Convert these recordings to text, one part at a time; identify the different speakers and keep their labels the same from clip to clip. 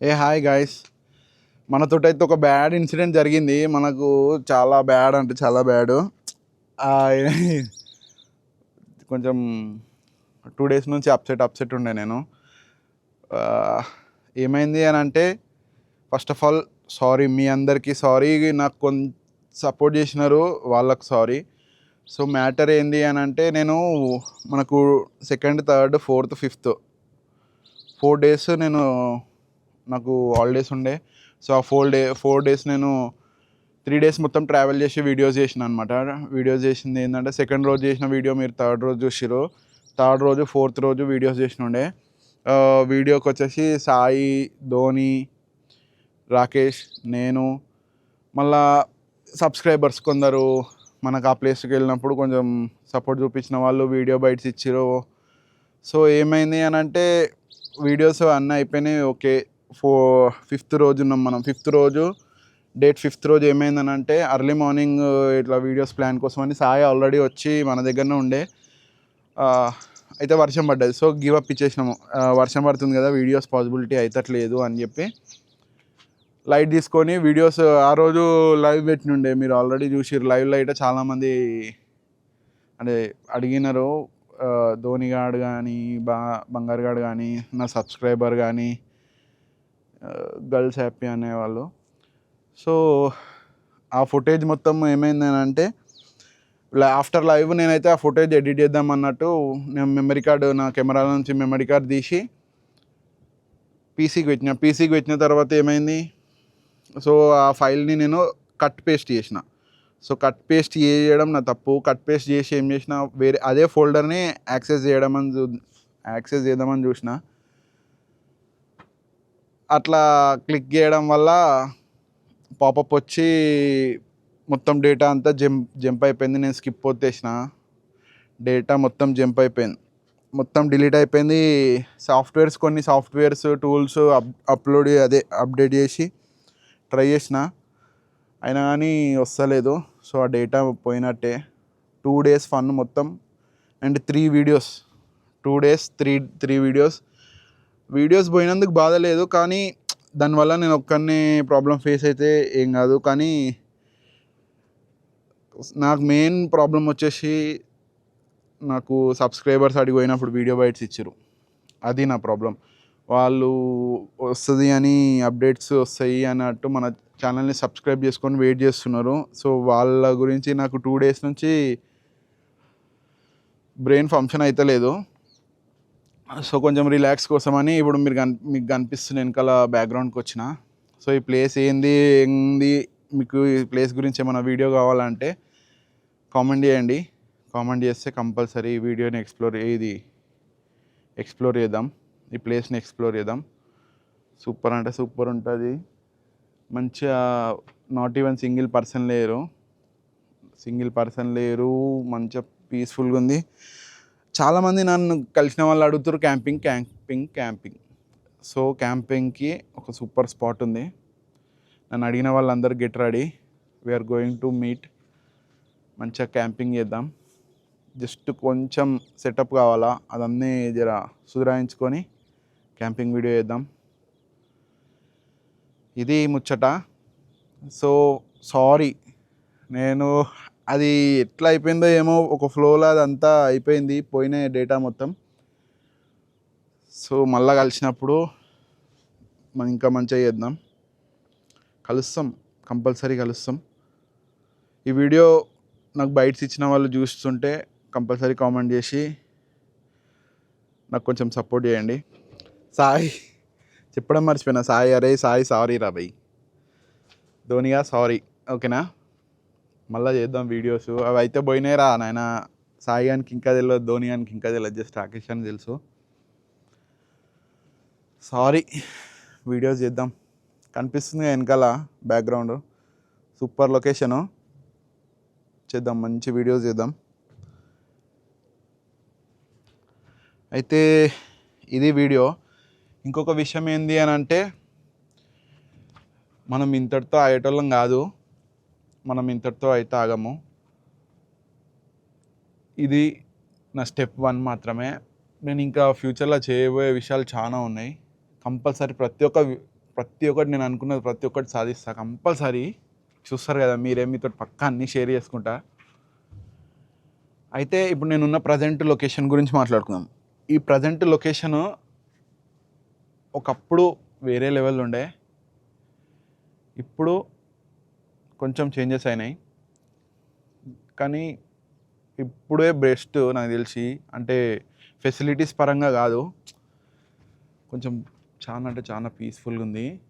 Speaker 1: ఏ hi guys మనతోటైతే ఒక bad incident జరిగింది. మనకు చాలా బ్యాడ్ అంటే చాలా బ్యాడ్ కొంచెం టూ డేస్ నుంచి అప్సెట్ అప్సెట్ ఉండే నేను. ఏమైంది అని అంటే ఫస్ట్ ఆఫ్ ఆల్ సారీ మీ అందరికీ సారీ నాకు కొంత సపోర్ట్ చేసినారు వాళ్ళకు సారీ సో మ్యాటర్ ఏంది అని అంటే నేను మనకు second third fourth fifth four days నేను నాకు హాలిడేస్ ఉండే. సో ఆ ఫోర్ డే ఫోర్ డేస్ నేను త్రీ డేస్ మొత్తం ట్రావెల్ చేసి వీడియోస్ చేసిన అనమాట వీడియోస్ చేసింది ఏంటంటే సెకండ్ రోజు చేసిన వీడియో మీరు థర్డ్ రోజు చూసిరు థర్డ్ రోజు ఫోర్త్ రోజు వీడియోస్ చేసిన ఉండే. వీడియోకి వచ్చేసి సాయి ధోని రాకేష్ నేను మళ్ళా సబ్స్క్రైబర్స్ కొందరు మనకు ఆ ప్లేస్కి వెళ్ళినప్పుడు కొంచెం సపోర్ట్ చూపించిన వాళ్ళు వీడియో బైట్స్ ఇచ్చిరు సో ఏమైంది అని అంటే వీడియోస్ అన్నీ అయిపోయినాయి ఓకే ఫో ఫిఫ్త్ రోజు ఉన్నాం మనం. ఫిఫ్త్ రోజు డేట్ ఫిఫ్త్ రోజు ఏమైందని అంటే అర్లీ మార్నింగ్ ఇట్లా వీడియోస్ ప్లాన్ కోసం అని సాయి ఆల్రెడీ వచ్చి మన దగ్గరనే ఉండే. అయితే వర్షం పడ్డది. సో గివ్ అప్ ఇచ్చేసినాము. వర్షం పడుతుంది కదా వీడియోస్ పాసిబిలిటీ అవుతట్లేదు అని చెప్పి. లైట్ తీసుకొని వీడియోస్ ఆ రోజు లైవ్ పెట్టినుండే. మీరు ఆల్రెడీ చూసిర్రు. లైవ్ లైట్ చాలామంది అంటే అడిగినారు. ఆ, ధోని గాడు కానీ బా బంగారుగాడు కానీ నా సబ్స్క్రైబర్ కానీ గర్ల్స్ హ్యాపీ అనేవాళ్ళు. సో ఆ ఫుటేజ్ మొత్తం ఏమైంది అని అంటే ఆఫ్టర్ లైవ్ నేనైతే ఆ ఫుటేజ్ ఎడిట్ చేద్దాం అన్నట్టు నేను మెమరీ కార్డు నా కెమెరాల నుంచి మెమరీ కార్డ్ తీసి పీసీకి పెట్టిన. పీసీకి పెట్టిన తర్వాత ఏమైంది? సో ఆ ఫైల్ని నేను కట్ పేస్ట్ చేసిన. సో కట్ పేస్ట్ చేయడం నా తప్పు. కట్ పేస్ట్ చేసి ఏం చేసిన? వేరే అదే ఫోల్డర్ని యాక్సెస్ చేయడం అని చూ యాక్సెస్ చేద్దామని చూసిన. అట్లా క్లిక్ చేయడం వల్ల పాపప్ వచ్చి మొత్తం డేటా అంతా జంప్ జంప్ అయిపోయింది. నేను స్కిప్ వచ్చేసిన డేటా మొత్తం జంప్ అయిపోయింది. మొత్తం డిలీట్ అయిపోయింది. సాఫ్ట్వేర్స్ కొన్ని సాఫ్ట్వేర్స్ టూల్స్ అప్ అప్లోడ్ అదే అప్డేట్ చేసి ట్రై చేసిన. అయినా కానీ వస్తలేదు సో ఆ డేటా పోయినట్టే. టూ డేస్ ఫన్ మొత్తం. And three videos. Two days three three videos. Videos పోయినందుకు బాధ లేదు కానీ దానివల్ల నేను ఒక్కరిని ప్రాబ్లం ఫేస్ అయితే ఏం కాదు. కానీ నాకు మెయిన్ ప్రాబ్లం వచ్చేసి నాకు సబ్స్క్రైబర్స్ అడిగిపోయినప్పుడు వీడియో బైట్స్ ఇచ్చారు అది నా ప్రాబ్లం. వాళ్ళు వస్తుంది అని అప్డేట్స్ వస్తాయి అన్నట్టు మన ఛానల్ని సబ్స్క్రైబ్ చేసుకొని వెయిట్ చేస్తున్నారు. సో వాళ్ళ గురించి నాకు టూ డేస్ నుంచి బ్రెయిన్ ఫంక్షన్ అయితే లేదు. సో కొంచెం రిలాక్స్ కోసమని ఇప్పుడు మీరు కన్ మీకు కనిపిస్తుంది వెనకాల బ్యాక్గ్రౌండ్కి వచ్చిన. సో ఈ ప్లేస్ ఏంది ఏంది మీకు ఈ ప్లేస్ గురించి ఏమైనా వీడియో కావాలంటే కామెంట్ చేయండి. కామెంట్ చేస్తే కంపల్సరీ ఈ వీడియోని ఎక్స్ప్లోర్ ఇది ఎక్స్ప్లోర్ చేద్దాం. ఈ ప్లేస్ని ఎక్స్ప్లోర్ చేద్దాం. సూపర్ అంటే సూపర్ ఉంటుంది. మంచిగా నాట్ ఈవెన్ సింగిల్ పర్సన్ లేరు. సింగిల్ పర్సన్ లేరు మంచిగా పీస్ఫుల్గా ఉంది. చాలామంది నన్ను కలిసిన వాళ్ళు అడుగుతారు క్యాంపింగ్ క్యాంపింగ్ క్యాంపింగ్. సో క్యాంపింగ్కి ఒక సూపర్ స్పాట్ ఉంది. నన్ను అడిగిన వాళ్ళందరూ get ready. We're going to meet మంచిగా క్యాంపింగ్ చేద్దాం. జస్ట్ కొంచెం సెటప్ కావాలా అదన్నీ జర సుధరాయించుకొని క్యాంపింగ్ వీడియో చేద్దాం. ఇది ముచ్చట. సో సారీ నేను అది ఎట్లా అయిపోయిందో ఏమో ఒక ఫ్లోలో అదంతా అయిపోయింది పోయిన డేటా మొత్తం. సో మళ్ళా కలిసినప్పుడు మనం ఇంకా మంచిగా చేద్దాం. కలుస్తాం కంపల్సరీ కలుస్తాం. ఈ వీడియో నాకు బైట్స్ ఇచ్చిన వాళ్ళు చూస్తుంటే కంపల్సరీ కామెంట్ చేసి నాకు కొంచెం సపోర్ట్ చేయండి. సాయి చెప్పడం మర్చిపోయినా. సాయి అరే సాయి సారీ రా భయ్ ధోనిగా సారీ ఓకేనా? మళ్ళీ చేద్దాం వీడియోస్. అవి అయితే పోయినాయి రా నాయన. సాయి గానికి ఇంకా తెలియదు ధోని గానికి ఇంకా తెలియదు జస్ట్ రాకేష్ అని తెలుసు. సారీ వీడియోస్ చేద్దాం. కనిపిస్తుంది వెనకాల బ్యాక్గ్రౌండ్ సూపర్ లొకేషను చేద్దాం మంచి వీడియోస్ చేద్దాం. అయితే ఇది వీడియో ఇంకొక విషయం ఏంది అని అంటే మనం ఇంతటితో ఆగేటోళ్ళం కాదు. మనం ఇంతటితో అయితే ఆగము. ఇది నా స్టెప్ వన్ మాత్రమే. నేను ఇంకా ఫ్యూచర్లో చేయబోయే విషయాలు చాలా ఉన్నాయి. కంపల్సరీ ప్రతి ఒక్క ప్రతి ఒక్కటి నేను అనుకున్నది ప్రతి ఒక్కటి సాధిస్తా. కంపల్సరీ చూస్తారు కదా మీరే మీతో పక్కా అన్నీ షేర్ చేసుకుంటా. అయితే ఇప్పుడు నేనున్న ప్రజెంట్ లొకేషన్ గురించి మాట్లాడుకుందాం. ఈ ప్రజెంట్ లొకేషన్ ఒకప్పుడు వేరే లెవెల్ ఉండే. ఇప్పుడు కొంచెం చేంజెస్ అయినాయి. కానీ ఇప్పుడే బెస్ట్ నాకు తెలిసి అంటే ఫెసిలిటీస్ పరంగా కాదు. కొంచెం చాలా అంటే చాలా పీస్ఫుల్గా ఉంది.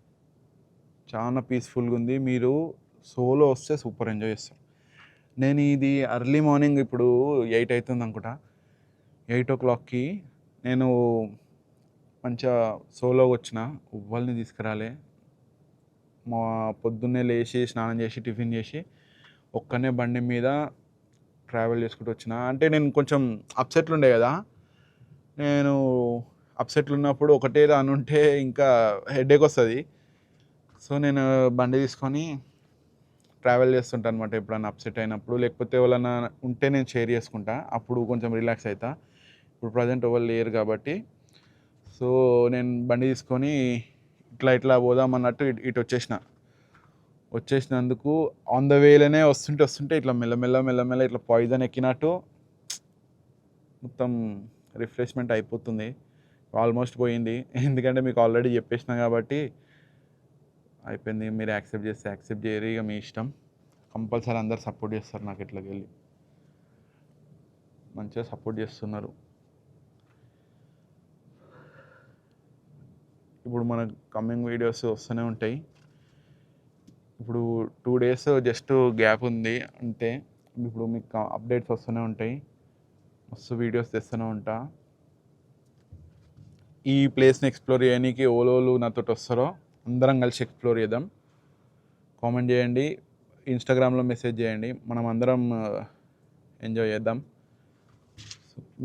Speaker 1: చాలా పీస్ఫుల్గా ఉంది. మీరు సోలో వస్తే సూపర్ ఎంజాయ్ చేస్తారు. నేను ఇది అర్లీ మార్నింగ్ ఇప్పుడు ఎయిట్ అవుతుంది అనుకుంటా. ఎయిట్ ఓ క్లాక్కి నేను మంచిగా సోలోకి వచ్చిన. ఉవ్వల్ని తీసుకురాలే. మా పొద్దున్నే లేచి స్నానం చేసి టిఫిన్ చేసి ఒక్కనే బండి మీద ట్రావెల్ చేసుకుంటూ వచ్చిన. అంటే నేను కొంచెం అప్సెట్లు ఉండే కదా. నేను అప్సెట్లు ఉన్నప్పుడు ఒకటే రాని ఉంటే ఇంకా హెడేక్ వస్తుంది. సో నేను బండి తీసుకొని ట్రావెల్ చేస్తుంటాను అనమాట ఎప్పుడన్నా అప్సెట్ అయినప్పుడు. లేకపోతే ఎవరైనా ఉంటే నేను షేర్ చేసుకుంటా. అప్పుడు కొంచెం రిలాక్స్ అవుతా ఇప్పుడు ప్రజెంట్ ఎవరు లేరు కాబట్టి. సో నేను బండి తీసుకొని ఇట్లా ఇట్లా పోదాం అన్నట్టు ఇటు- ఇటు వచ్చేసిన. వచ్చేసినందుకు ఆన్ ద వేలోనే వస్తుంటే వస్తుంటే ఇట్లా మెల్లమెల్ల మెల్లమెల్ల ఇట్లా పాయిజన్ ఎక్కినట్టు మొత్తం రిఫ్రెష్మెంట్ అయిపోతుంది. ఆల్మోస్ట్ పోయింది. ఎందుకంటే మీకు ఆల్రెడీ చెప్పేసిన కాబట్టి అయిపోయింది. మీరు యాక్సెప్ట్ చేస్తే యాక్సెప్ట్ చేయరు. ఇక మీ ఇష్టం. కంపల్సరీ అందరు సపోర్ట్ చేస్తారు నాకు ఇట్లకి వెళ్ళి మంచిగా సపోర్ట్ చేస్తున్నారు. ఇప్పుడు మన కమ్మింగ్ వీడియోస్ వస్తూనే ఉంటాయి. ఇప్పుడు టూ డేస్ జస్ట్ గ్యాప్ ఉంది అంతే ఇప్పుడు మీకు అప్డేట్స్ వస్తూనే ఉంటాయి. మస్తు వీడియోస్ తెస్తూనే ఉంటా. ఈ ప్లేస్ని ఎక్స్ప్లోర్ చేయడానికి ఓలోలు నాతో వస్తారో అందరం కలిసి ఎక్స్ప్లోర్ చేద్దాం. కామెంట్ చేయండి. ఇన్స్టాగ్రామ్లో మెసేజ్ చేయండి. మనం అందరం ఎంజాయ్ చేద్దాం.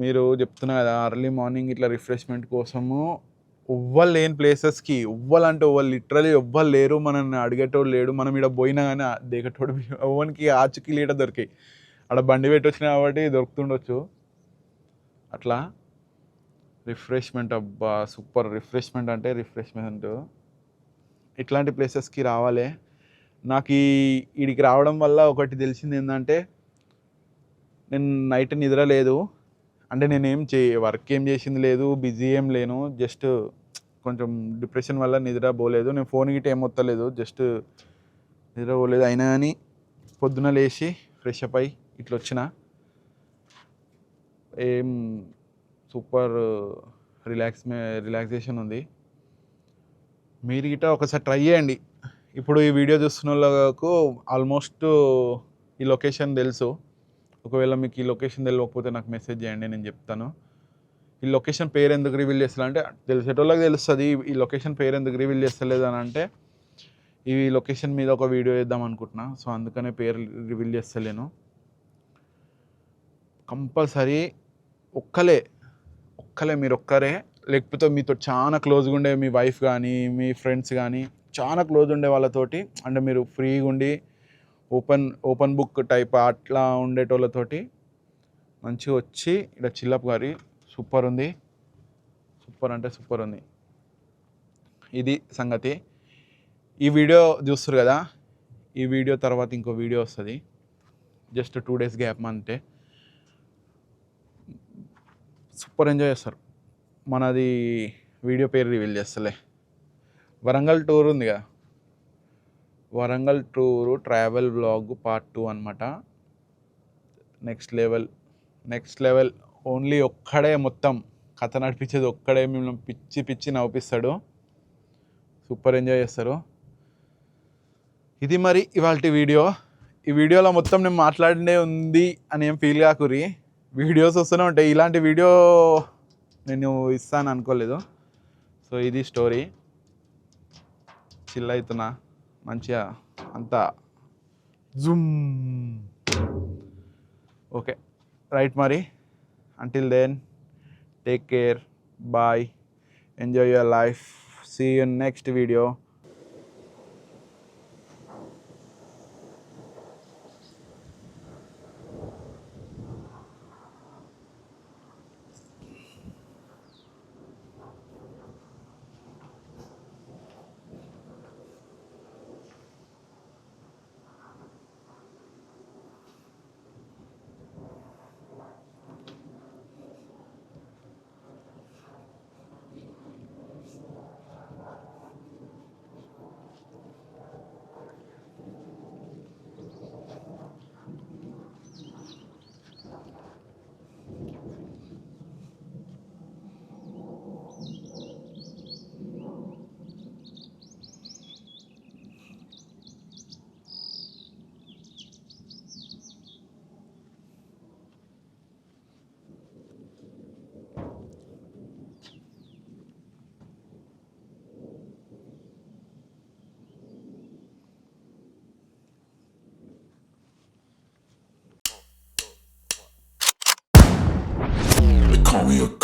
Speaker 1: మీరు చెప్తున్నా కదా అర్లీ మార్నింగ్ ఇట్లా రిఫ్రెష్మెంట్ కోసము ఎవ్వరు లేని ప్లేసెస్కి ఎవ్వరు అంటే ఎవ్వరు లిటరలీ ఎవ్వరు లేరు మనల్ని అడిగేటోడు లేడు మనం ఇక్కడ పోయినా కానీ దిగటోడు ఎవ్వరికి ఆచుకి లీట దొరికాయి. అక్కడ బండి పెట్టొచ్చిన కాబట్టి దొరుకుతుండొచ్చు. అట్లా రిఫ్రెష్మెంట్ అబ్బా సూపర్ రిఫ్రెష్మెంట్ అంటే రిఫ్రెష్మెంట్. ఇట్లాంటి ప్లేసెస్కి రావాలి. నాకు ఈ ఇడికి రావడం వల్ల ఒకటి తెలిసింది ఏంటంటే నేను నైట్ నిద్ర లేదు. అంటే నేనేం చే వర్క్ ఏం చేసింది లేదు బిజీ ఏం లేను. జస్ట్ కొంచెం డిప్రెషన్ వల్ల నిద్ర పోలేదు. నేను ఫోన్ గిట్ట ఏం వస్తలేదు జస్ట్ నిద్ర పోలేదు. అయినా కానీ పొద్దున లేచి ఫ్రెష్ అప్ అయి ఇట్లా వచ్చిన. ఏం సూపర్ రిలాక్స్ రిలాక్సేషన్ ఉంది. మీరు గిట్ట ఒకసారి ట్రై చేయండి. ఇప్పుడు ఈ వీడియో చూస్తున్న వాళ్ళకు ఆల్మోస్ట్ ఈ లొకేషన్ తెలుసు. ఒకవేళ మీకు ఈ లొకేషన్ తెలియకపోతే నాకు మెసేజ్ చేయండి. నేను చెప్తాను. ఈ లొకేషన్ పేరు ఎందుకు రివీల్ చేస్తా అంటే తెలిసేటోళ్ళకి తెలుస్తుంది ఈ లొకేషన్ పేరు ఎందుకు రివీల్ చేస్తలేదు అని అంటే ఈ లొకేషన్ మీద ఒక వీడియో చేద్దాం అనుకుంటున్నా. సో అందుకనే పేరు రివీల్ చేస్తలేను. కంపల్సరీ ఒక్కలే ఒక్కలే మీరు ఒక్కరే. లేకపోతే మీతో చాలా క్లోజ్గా ఉండే మీ వైఫ్ కానీ మీ ఫ్రెండ్స్ కానీ చాలా క్లోజ్ ఉండే వాళ్ళతోటి అంటే మీరు ఫ్రీగా ఉండి ఓపెన్ ఓపెన్ బుక్ టైప్ అట్లా ఉండేటోళ్ళతోటి మంచిగా వచ్చి ఇక్కడ చిల్లప్ గారి సూపర్ ఉంది సూపర్ అంటే సూపర్ ఉంది ఇది సంగతి. ఈ వీడియో చూస్తారు కదా? ఈ వీడియో తర్వాత ఇంకో వీడియో వస్తుంది. జస్ట్ టూ డేస్ గ్యాప్ అంటే సూపర్ ఎంజాయ్ చేస్తారు. మనది వీడియో పేరు రివీల్ చేస్తలే. వరంగల్ టూర్ ఉంది కదా? Warangal tour travel blog part two అనమాట next level next level only ఒక్కడే మొత్తం కథ నడిపించేది ఒక్కడే మిమ్మల్ని పిచ్చి పిచ్చి నవ్విస్తాడు. సూపర్ ఎంజాయ్ చేస్తారు. ఇది మరి ఇవాళ వీడియో. ఈ వీడియోలో మొత్తం నేను మాట్లాడినే ఉంది అని ఏం ఫీల్ కాకురి వీడియోస్ వస్తూనే ఉంటాయి. ఇలాంటి వీడియో నేను ఇస్తాను అనుకోలేదు. సో ఇది స్టోరీ చిల్ అవుతున్నా మంచిగా అంతా జూమ్. ఓకే రైట్ మరి? Until then, take care, bye, enjoy your life, see you in next
Speaker 2: video. Real